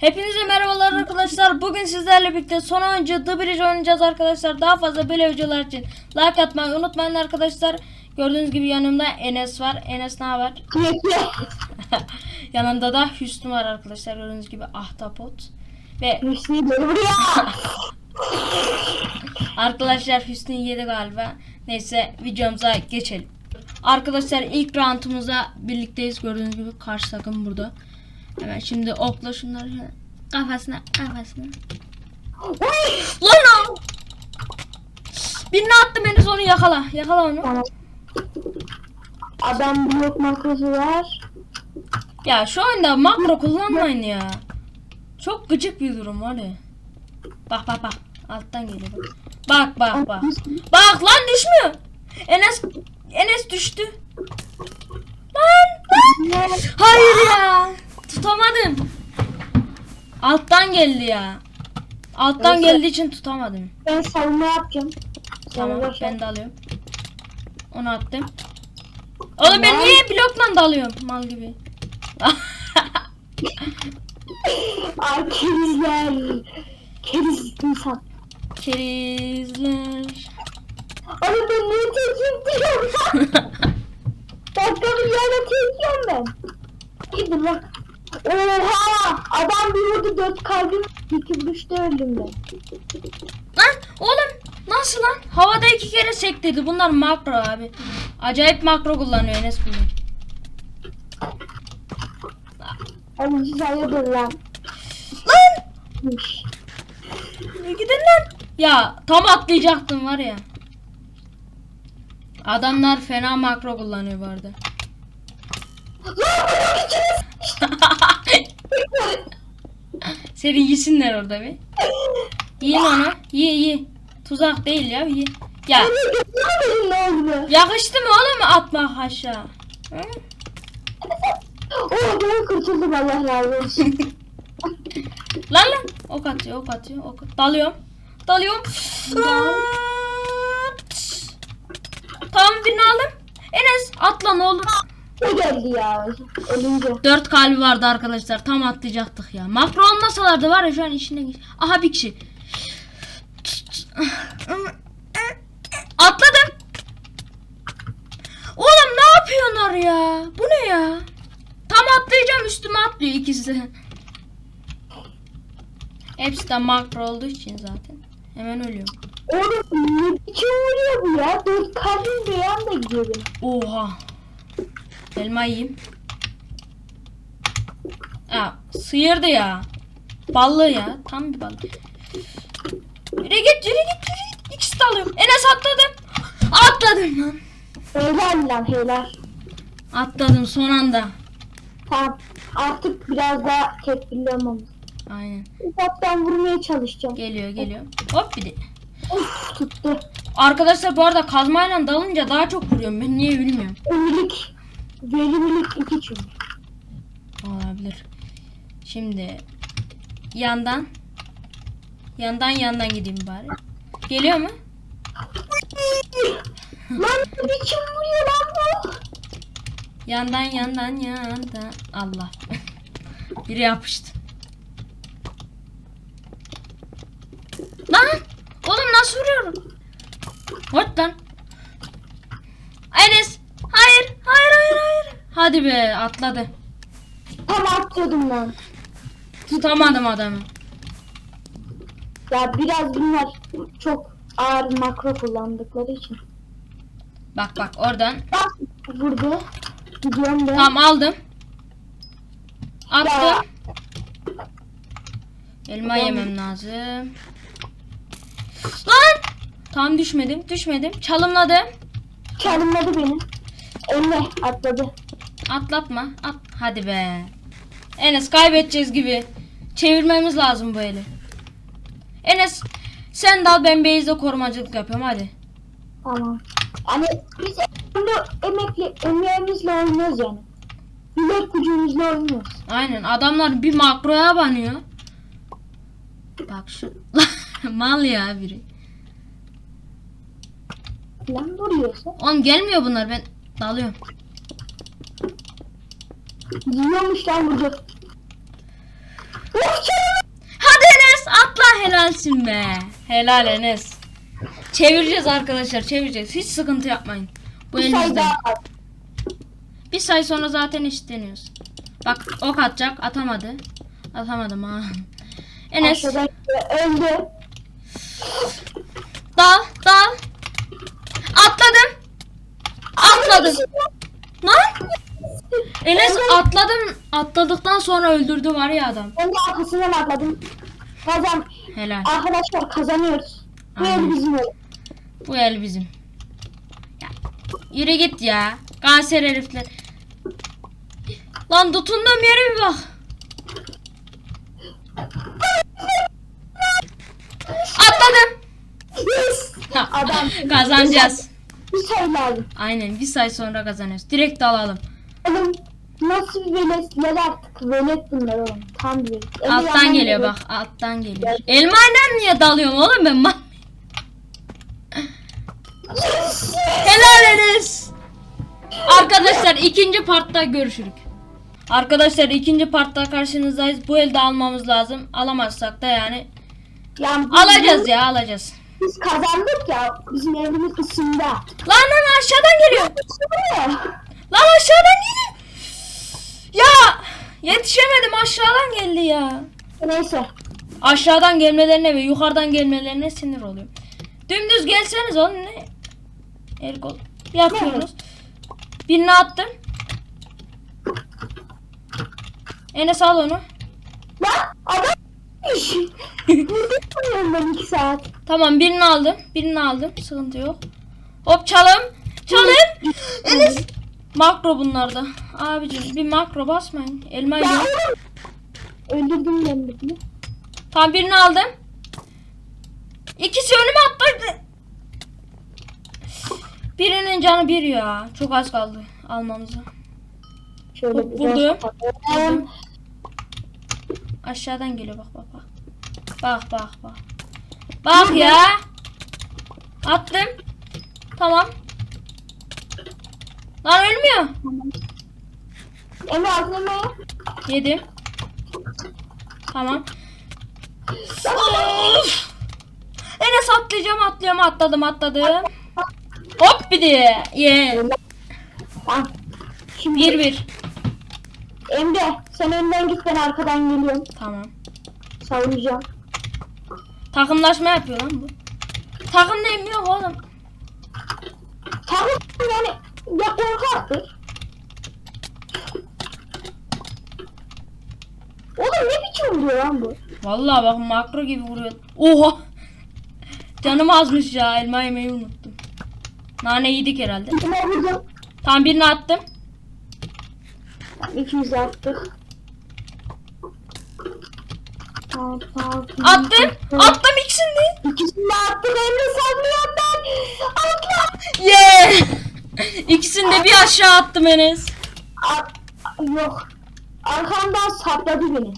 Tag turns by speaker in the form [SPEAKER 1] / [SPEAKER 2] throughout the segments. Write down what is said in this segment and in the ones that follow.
[SPEAKER 1] Hepinize merhabalar arkadaşlar. Bugün sizlerle birlikte son oyuncu The Bridge oynayacağız arkadaşlar. Daha fazla böyle videolar için like atmayı unutmayın arkadaşlar. Gördüğünüz gibi yanımda Enes var. Enes ne haber? Yanında da Hüsnü var arkadaşlar. Gördüğünüz gibi ahtapot. Ve
[SPEAKER 2] Hüsnü gel buraya.
[SPEAKER 1] arkadaşlar Hüsnü yedi galiba. Neyse videomuza geçelim. Arkadaşlar ilk roundumuza birlikteyiz. Gördüğünüz gibi karşı takım burada. Hemen şimdi okla şunları şöyle kafasına kafasına. Lan o! Birini attı beni onu yakala. Yakala onu.
[SPEAKER 2] Adam blok makrosu var.
[SPEAKER 1] Ya şu anda makro kullanmayın ya. Çok gıcık bir durum var ya. Bak bak bak. Alttan geliyor bak. Bak bak bak. Bak lan düşmüyor. Enes Enes düştü. Lan lan. Hayır ya. Tutamadım. Alttan geldi ya. Alttan
[SPEAKER 2] Neyse.
[SPEAKER 1] geldiği için tutamadım.
[SPEAKER 2] Ben savunma yapacağım.
[SPEAKER 1] Tamam
[SPEAKER 2] Savunma
[SPEAKER 1] ben de alıyorum. Onu attım. Oğlum ben
[SPEAKER 2] Tamam.
[SPEAKER 1] niye blokla dalıyorum mal gibi.
[SPEAKER 2] Ay kerizler. Keriz insan.
[SPEAKER 1] Kerizler.
[SPEAKER 2] Abi ben niye tekim diyorum? Dakika bir tekiyorum ben. Gidin bak. Oha! Adam bir vurdu dört kalbim. İki vuruşta öldüm ben.
[SPEAKER 1] Lan oğlum nasıl lan? Havada iki kere sektirdi. Bunlar makro abi. Acayip makro kullanıyor Enes bunlar.
[SPEAKER 2] Abi siz hayırdır lan.
[SPEAKER 1] Lan! Gidin lan. Ya tam atlayacaktım var ya. Adamlar fena makro kullanıyor bu arada. Seni yesinler orada bir. Yiyin onu. Ye ye. Tuzak değil ya ye. Ya yakıştı mı oğlum atmak aşağı? Hı?
[SPEAKER 2] Oh ben kurtuldum Allah razı olsun.
[SPEAKER 1] Lan lan. Ok atıyor ok atıyor. Ok. Dalıyorum. Dalıyorum. tamam birini aldım. Enes atla ne olur.
[SPEAKER 2] Ne geldi ya ölünce.
[SPEAKER 1] Dört kalbi vardı arkadaşlar. Tam atlayacaktık ya. Makro olmasalardı var ya şu an içine gir. Aha bir kişi. Atladım. Oğlum ne yapıyorlar ya? Bu ne ya? Tam atlayacağım üstüme atlıyor ikisi. Hepsi de makro olduğu için zaten. Hemen ölüyorum.
[SPEAKER 2] Oğlum ne biçim vuruyor bu ya? Dört kalbim bir anda gidelim.
[SPEAKER 1] Oha. Elma yiyeyim. Aa, sıyırdı ya. Ballı ya. Tam bir ballı. Yürü git yürü git yürü git. İkisi de alıyorum. Enes atladım. Atladım lan.
[SPEAKER 2] Helal lan helal.
[SPEAKER 1] Atladım son anda.
[SPEAKER 2] Tamam artık biraz daha tedbirli olmamız.
[SPEAKER 1] Aynen.
[SPEAKER 2] Uzaktan vurmaya çalışacağım.
[SPEAKER 1] Geliyor geliyor. Hop bir de.
[SPEAKER 2] Of tuttu.
[SPEAKER 1] Arkadaşlar bu arada kazmayla dalınca daha çok vuruyorum. Ben niye bilmiyorum.
[SPEAKER 2] Verimlilik. Verimlilik iki çünkü.
[SPEAKER 1] Olabilir. Şimdi yandan yandan yandan gideyim bari. Geliyor mu?
[SPEAKER 2] lan ne biçim vuruyor lan bu?
[SPEAKER 1] Yandan yandan yandan. Allah. Biri yapıştı. Lan! Oğlum nasıl vuruyorum? Hot lan. Enes. Hayır. Hayır hayır hayır. Hadi be atladı.
[SPEAKER 2] Tam atladım lan.
[SPEAKER 1] Tutamadım adamı.
[SPEAKER 2] Ya biraz bunlar çok ağır makro kullandıkları için.
[SPEAKER 1] Bak bak oradan.
[SPEAKER 2] Bak vurdu. Gidiyorum ben.
[SPEAKER 1] Tamam aldım.
[SPEAKER 2] Ya.
[SPEAKER 1] Attım. Elma
[SPEAKER 2] Tamam.
[SPEAKER 1] yemem lazım. Lan! Tam düşmedim. Düşmedim. Çalımladım.
[SPEAKER 2] Çalınmadı beni. Önüne atladı.
[SPEAKER 1] Atlatma. At. Hadi be. Enes kaybedeceğiz gibi. Çevirmemiz lazım bu eli. Enes sen dal ben base'de korumacılık yapıyorum hadi.
[SPEAKER 2] Tamam. Hani biz emekli, emekli emeğimizle oynuyoruz yani. Bilek gücümüzle oynuyoruz.
[SPEAKER 1] Aynen adamlar bir makroya banıyor. Bak şu mal ya biri.
[SPEAKER 2] Lan vuruyorsa.
[SPEAKER 1] Oğlum gelmiyor bunlar ben dalıyorum.
[SPEAKER 2] Yiyormuş lan vurdu. Of
[SPEAKER 1] iyisin be. Helal Enes. Çevireceğiz arkadaşlar çevireceğiz. Hiç sıkıntı yapmayın. Bu
[SPEAKER 2] Bir sayı
[SPEAKER 1] elinizde.
[SPEAKER 2] daha.
[SPEAKER 1] Bir say sonra zaten eşitleniyoruz. Bak ok atacak atamadı. Atamadım ha. Enes
[SPEAKER 2] Aşağıdan öldü.
[SPEAKER 1] dal dal. Atladım. Atladım. Lan. Enes atladım. Atladıktan sonra öldürdü var ya adam.
[SPEAKER 2] Ben de arkasından atladım. Kazan.
[SPEAKER 1] Helal.
[SPEAKER 2] Arkadaşlar kazanıyoruz. Bu
[SPEAKER 1] Aynen.
[SPEAKER 2] el bizim el.
[SPEAKER 1] Bu el bizim. Ya, yürü git ya. Kanser herifler. Lan tutunduğum yere bir bak. Atladım.
[SPEAKER 2] Adam.
[SPEAKER 1] Kazanacağız.
[SPEAKER 2] Bir sayı lazım.
[SPEAKER 1] Aynen bir say sonra kazanıyoruz. Direkt alalım.
[SPEAKER 2] Oğlum nasıl bir veletler artık. Velet bunlar oğlum. Tam bir. Eli
[SPEAKER 1] Alttan geliyor
[SPEAKER 2] velet.
[SPEAKER 1] bak. Alttan geliyor. Elmayla niye dalıyorum oğlum ben? Ma- Helal Enes. Arkadaşlar ikinci partta görüşürük. Arkadaşlar ikinci partta karşınızdayız. Bu elde almamız lazım. Alamazsak da yani
[SPEAKER 2] Yani
[SPEAKER 1] alacağız ya alacağız.
[SPEAKER 2] Biz kazandık ya. Bizim evimiz ısındı.
[SPEAKER 1] Lan lan aşağıdan geliyor. Lan aşağıdan geliyor. Ya yetişemedim aşağıdan geldi ya.
[SPEAKER 2] Neyse.
[SPEAKER 1] Aşağıdan gelmelerine ve yukarıdan gelmelerine sinir oluyorum. Dümdüz gelseniz oğlum ne? El kol. Birini attım. Enes al onu.
[SPEAKER 2] Lan adam Burada sanıyorum ben iki saat.
[SPEAKER 1] Tamam birini aldım. Birini aldım. Sıkıntı yok. Hop çalım. Çalım. Enes. Makro bunlarda. Abicim bir makro basmayın. Elma yiyor.
[SPEAKER 2] Öldürdüm birini.
[SPEAKER 1] Tamam birini aldım. İkisi önüme atladı. Birinin canı bir ya. Çok az kaldı almamıza.
[SPEAKER 2] Şöyle bir
[SPEAKER 1] buldum.
[SPEAKER 2] Buldum.
[SPEAKER 1] Aşağıdan geliyor bak bak bak. Bak bak bak. Bak ya. Attım. Tamam. Lan ölmüyor.
[SPEAKER 2] Emre aklına
[SPEAKER 1] Yedim. Tamam. Of! Enes atlayacağım atlıyorum atladım atladım. Hop bir de. Ye.
[SPEAKER 2] Tamam. Şimdi
[SPEAKER 1] 1 1.
[SPEAKER 2] Emre sen önden git ben arkadan geliyorum.
[SPEAKER 1] Tamam.
[SPEAKER 2] Savunacağım.
[SPEAKER 1] Takımlaşma yapıyor lan bu. Takım neyim yok oğlum.
[SPEAKER 2] Tamam yani ya korkaktır. Oğlum ne biçim vuruyor lan bu?
[SPEAKER 1] Vallahi bak makro gibi vuruyor. Oha. Canım azmış ya elma yemeyi unuttum. Nane yedik herhalde.
[SPEAKER 2] Kime vurdum?
[SPEAKER 1] Tam birini attım.
[SPEAKER 2] İkimiz attık. At, at,
[SPEAKER 1] Attım. Attım ikisini de.
[SPEAKER 2] İkisini de attık Emre sallıyor ben. Atla.
[SPEAKER 1] Yeah. İkisini de bir aşağı attım Enes.
[SPEAKER 2] Yok. Arkamdan sapladı beni.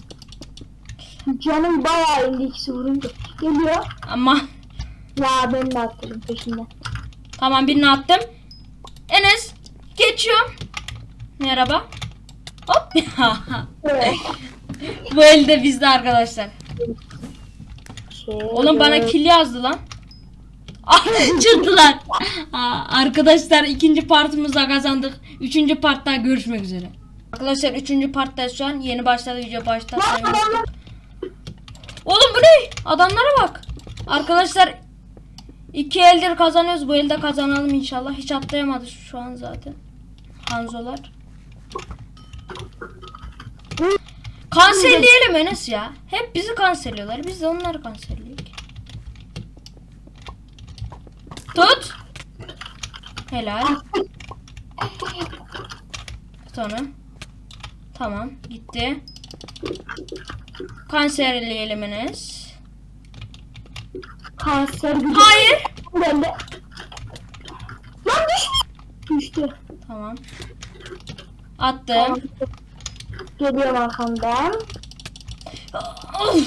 [SPEAKER 2] Canım bayağı indi ikisi vurunca. Geliyor.
[SPEAKER 1] Ama
[SPEAKER 2] Ya ben de attım peşinden.
[SPEAKER 1] tamam birini attım. Enes geçiyorum. Merhaba. Hop.
[SPEAKER 2] Evet.
[SPEAKER 1] Bu elde bizde arkadaşlar.
[SPEAKER 2] Şey,
[SPEAKER 1] Oğlum bana kill yazdı lan. Çıktılar. Aa, Arkadaşlar ikinci partımızda kazandık. Üçüncü partta görüşmek üzere. Arkadaşlar üçüncü partta şu an yeni başladı video başta. Oğlum bu ne? Adamlara bak. Arkadaşlar iki eldir kazanıyoruz. Bu elde kazanalım inşallah. Hiç atlayamadı şu an zaten. Hanzolar. Kanserleyelim Enes ya. Hep bizi kanserliyorlar. Biz de onları kanserleyik. Tut. Helal. Sonra. Tamam. Gitti. Kanserleyelim Enes.
[SPEAKER 2] kanser.
[SPEAKER 1] Hayır.
[SPEAKER 2] Ben de. Lan düştü. Düştü.
[SPEAKER 1] Tamam. Attım.
[SPEAKER 2] Tamam. Geliyorum arkamdan.
[SPEAKER 1] Of.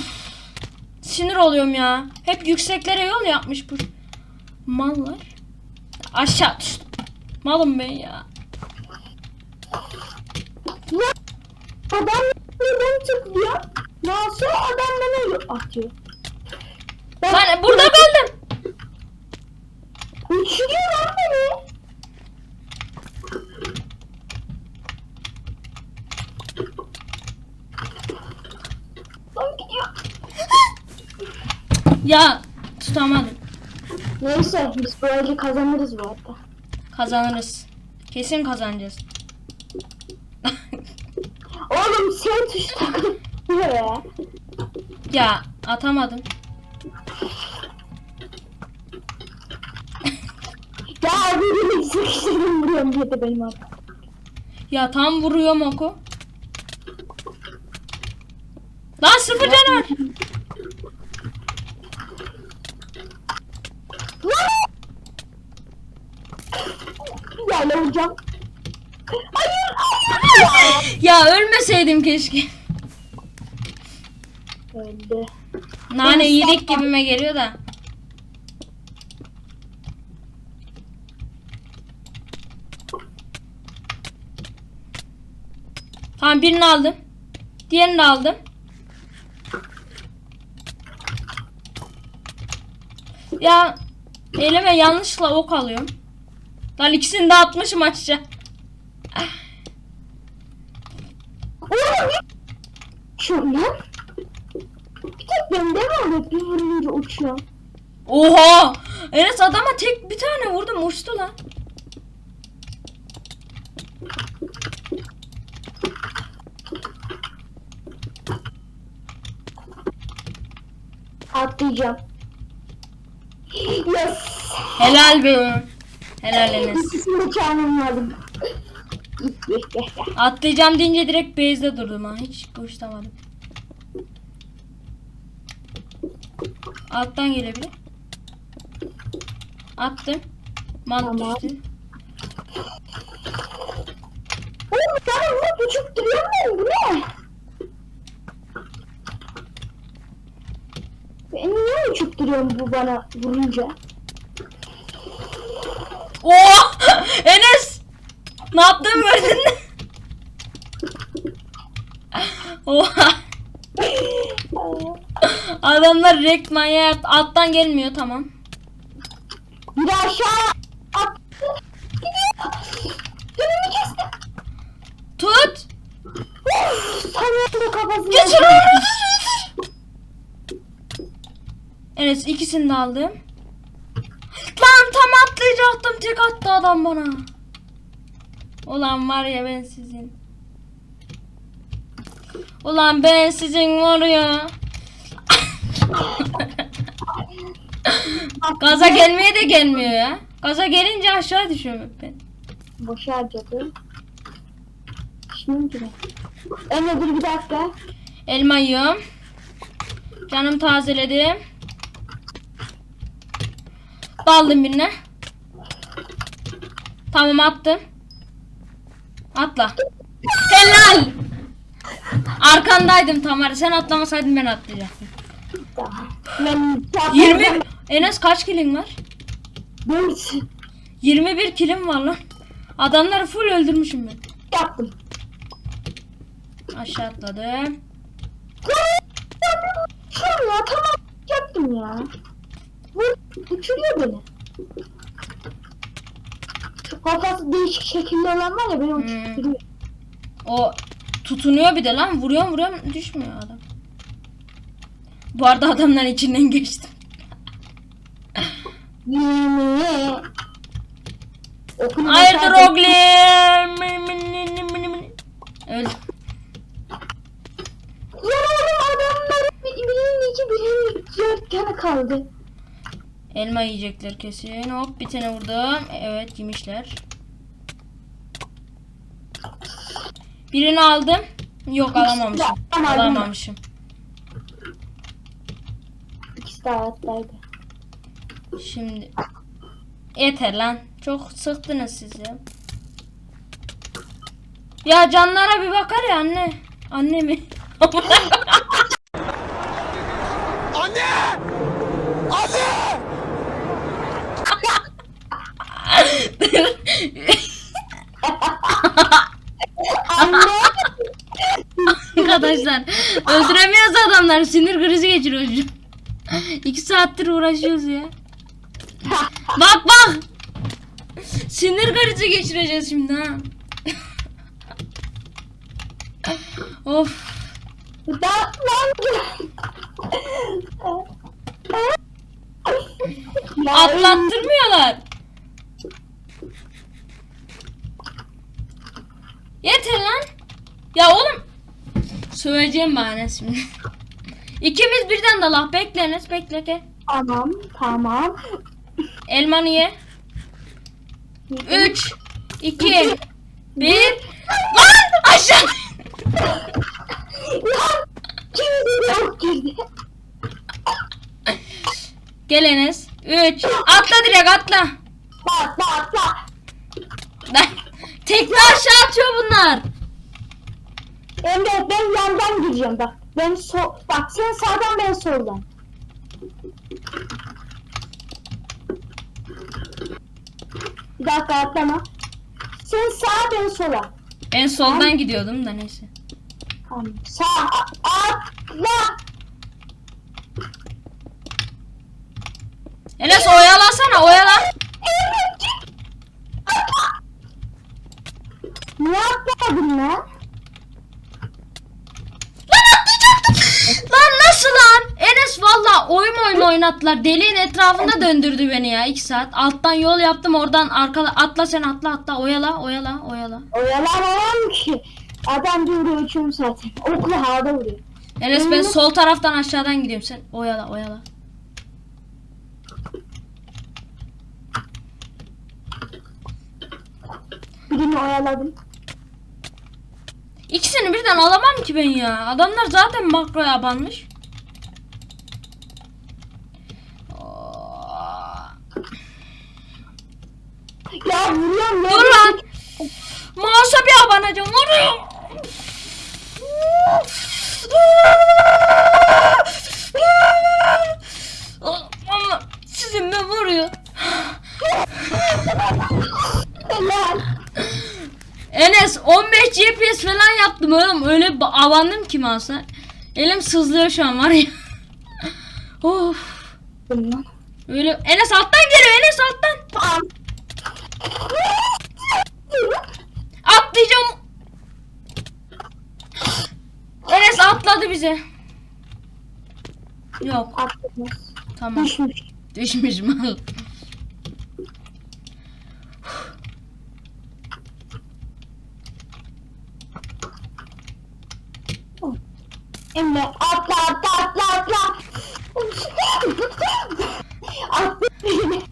[SPEAKER 1] Sinir oluyorum ya. Hep yükseklere yol yapmış bu mallar. Aşağı düştüm. Malım ben ya.
[SPEAKER 2] Ya adam neden çıkıyor? Nasıl adam bana atıyor?
[SPEAKER 1] Lan burada kaldım.
[SPEAKER 2] Uçuruyor lan beni. Lan gidiyor.
[SPEAKER 1] Ya tutamadım.
[SPEAKER 2] Neyse biz böylece kazanırız bu arada.
[SPEAKER 1] Kazanırız. Kesin kazanacağız.
[SPEAKER 2] Oğlum sen tuş duruyor ya.
[SPEAKER 1] Ya atamadım.
[SPEAKER 2] Ya abi sıkıştırdım vuruyorum diye de benim abi.
[SPEAKER 1] Ya tam vuruyorum oku. Lan sıfır can
[SPEAKER 2] Ya ne vuracağım? Hayır hayır.
[SPEAKER 1] Ya ölmeseydim keşke.
[SPEAKER 2] Öldü.
[SPEAKER 1] Nane iyilik gibime geliyor da. Tamam birini aldım. Diğerini de aldım. Ya elime yanlışlıkla ok alıyorum. Lan ikisini de atmışım
[SPEAKER 2] ne? Şu lan. Bir tek bende oluyor? Bir vurunca uçuyor.
[SPEAKER 1] Oha! Enes adama tek bir tane vurdum uçtu lan.
[SPEAKER 2] Atlayacağım. Yes.
[SPEAKER 1] Helal be. Helal Enes.
[SPEAKER 2] İkisini aldım.
[SPEAKER 1] Atlayacağım deyince direkt base'de durdum ha. Hiç koştamadım. Alttan gelebilir. Attım. Mant
[SPEAKER 2] Tamam.
[SPEAKER 1] düştü.
[SPEAKER 2] Oğlum sana vurup uçup duruyor muyum? Bu ne? Ben niye uçup duruyorum bu bana vurunca?
[SPEAKER 1] Oh! Enes! Ne yaptın gördün mü? Oha! Adamlar direkt manyak alttan gelmiyor tamam.
[SPEAKER 2] Bir aşağı attı. Önümü kesti.
[SPEAKER 1] Tut!
[SPEAKER 2] Sanırım da kafasına.
[SPEAKER 1] Geçir Enes ikisini de aldım. Lan tam atlayacaktım tek attı adam bana. Ulan var ya ben sizin. Ulan ben sizin var ya. Gaza gelmeye de gelmiyor ya. Gaza gelince aşağı düşüyorum hep ben.
[SPEAKER 2] Boşa harcadı. Şimdi? Emre dur bir dakika.
[SPEAKER 1] Elma yiyorum. Canım tazeledim. Daldım birine. Tamam attım. Atla. Helal. Arkandaydım Tamara. Sen atlamasaydın ben atlayacaktım.
[SPEAKER 2] Tamam. Ben
[SPEAKER 1] 20 Enes kaç kilin var?
[SPEAKER 2] Dört
[SPEAKER 1] 21 kilim var lan. Adamları full öldürmüşüm ben.
[SPEAKER 2] yaptım.
[SPEAKER 1] Aşağı atladım.
[SPEAKER 2] Ya tamam yaptım ya. Vur uçuruyor beni. Şu kafası değişik şekilde olan var ya beni uçuruyor.
[SPEAKER 1] O tutunuyor bir de lan. Vuruyorum vuruyorum düşmüyor adam. Bu arada adamların içinden geçtim.
[SPEAKER 2] Yemeğe. Okunu
[SPEAKER 1] Hayırdır
[SPEAKER 2] başardım.
[SPEAKER 1] oğlum? Öldü.
[SPEAKER 2] Ya oğlum adamların bir- birinin iki birinin dört tane kaldı.
[SPEAKER 1] Elma yiyecekler kesin. Hop bir tane vurdum. Evet yemişler. Birini aldım. Yok alamamışım. Alamamışım.
[SPEAKER 2] İkisi de hayattaydı.
[SPEAKER 1] Şimdi yeter lan. Çok sıktınız sizi. Ya canlara bir bakar ya anne. Anne mi?
[SPEAKER 3] Anne! Anne!
[SPEAKER 2] Anne!
[SPEAKER 1] Arkadaşlar öldüremiyoruz adamlar. Sinir krizi geçiriyor çocuk. İki saattir uğraşıyoruz ya. Bak bak. Sinir krizi geçireceğiz şimdi ha. of. Atlattırmıyorlar. Yeter lan. Ya oğlum. Söyleyeceğim bana şimdi. İkimiz birden dalak. Bekle Enes bekle gel.
[SPEAKER 2] Tamam tamam.
[SPEAKER 1] Elmanı ye. 3 2 1 Lan aşağı.
[SPEAKER 2] Ya kimse yok girdi.
[SPEAKER 1] Gel Enes. 3 Atla direkt atla.
[SPEAKER 2] Bak bak bak.
[SPEAKER 1] Tekrar aşağı atıyor bunlar.
[SPEAKER 2] Emre ben yandan gireceğim bak. Ben sol bak sen sağdan ben soldan. Bir dakika atlama. Sen sağa ben sola.
[SPEAKER 1] En soldan gidiyordum da neyse.
[SPEAKER 2] Tamam. Sağ atla.
[SPEAKER 1] Enes oyalasana oyala.
[SPEAKER 2] Niye atladın lan?
[SPEAKER 1] Lan atlayacaktım. lan nasıl lan? Enes valla oyun oyun oynattılar. Deliğin etrafında döndürdü beni ya 2 saat. Alttan yol yaptım oradan arkada atla sen atla atla oyala oyala oyala.
[SPEAKER 2] Oyalamam ki. Adam duruyor uçuyorum zaten. Okla havada vuruyor.
[SPEAKER 1] Enes ben sol taraftan aşağıdan gidiyorum sen oyala oyala.
[SPEAKER 2] Birini oyaladım.
[SPEAKER 1] İkisini birden alamam ki ben ya. Adamlar zaten makroya abanmış.
[SPEAKER 2] Ya vuruyorum ya.
[SPEAKER 1] Dur lan. Mouse'a bir abanacağım. Vuruyor. Allah sizin mi vuruyor? Enes 15 GPS falan yaptım oğlum. Öyle avandım ki mouse'a. Elim sızlıyor şu an var ya. of.
[SPEAKER 2] Bundan.
[SPEAKER 1] Öyle Enes alttan geliyor Enes alttan. Atlayacağım. Enes atladı bize. Yok
[SPEAKER 2] Atladınız.
[SPEAKER 1] tamam.
[SPEAKER 2] Düşmüş.
[SPEAKER 1] Düşmüş mal.
[SPEAKER 2] Emre atla atla atla atla. Atla beni.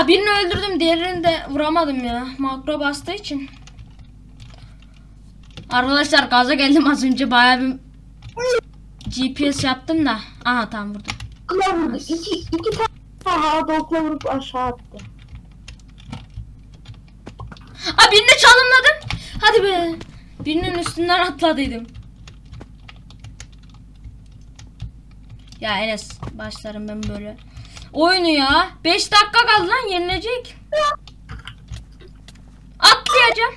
[SPEAKER 1] Ya birini öldürdüm diğerini de vuramadım ya. Makro bastığı için. Arkadaşlar gaza geldim az önce bayağı bir GPS yaptım da. Aha tamam vurdum.
[SPEAKER 2] Okla vurdu. İki, iki tane havada okla vurup aşağı attı.
[SPEAKER 1] Aa birini çalımladım. Hadi be. Birinin üstünden atladıydım. Ya Enes başlarım ben böyle. Oyunu ya. 5 dakika kaldı lan yenilecek. Atlayacağım.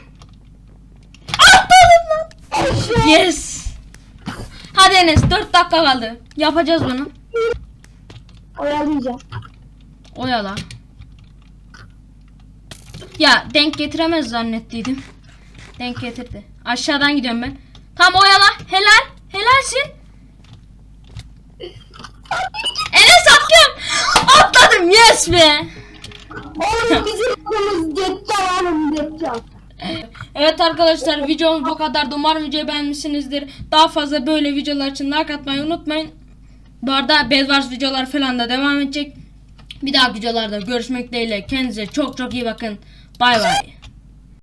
[SPEAKER 1] Atladım lan. Yes. Hadi Enes 4 dakika kaldı. Yapacağız bunu.
[SPEAKER 2] Oyalayacağım.
[SPEAKER 1] Oyala. Ya denk getiremez zannettiydim. Denk getirdi. Aşağıdan gidiyorum ben. Tam oyala. Helal. Helalsin. Enes atlıyorum. Atladım. Yes be.
[SPEAKER 2] Oğlum bizim adımız Deccal oğlum Deccal.
[SPEAKER 1] Evet arkadaşlar videomuz bu kadardı. Umarım videoyu beğenmişsinizdir. Daha fazla böyle videolar için like atmayı unutmayın. Bu arada Bedwars videolar falan da devam edecek. Bir daha videolarda görüşmek dileğiyle. Kendinize çok çok iyi bakın. Bay bay.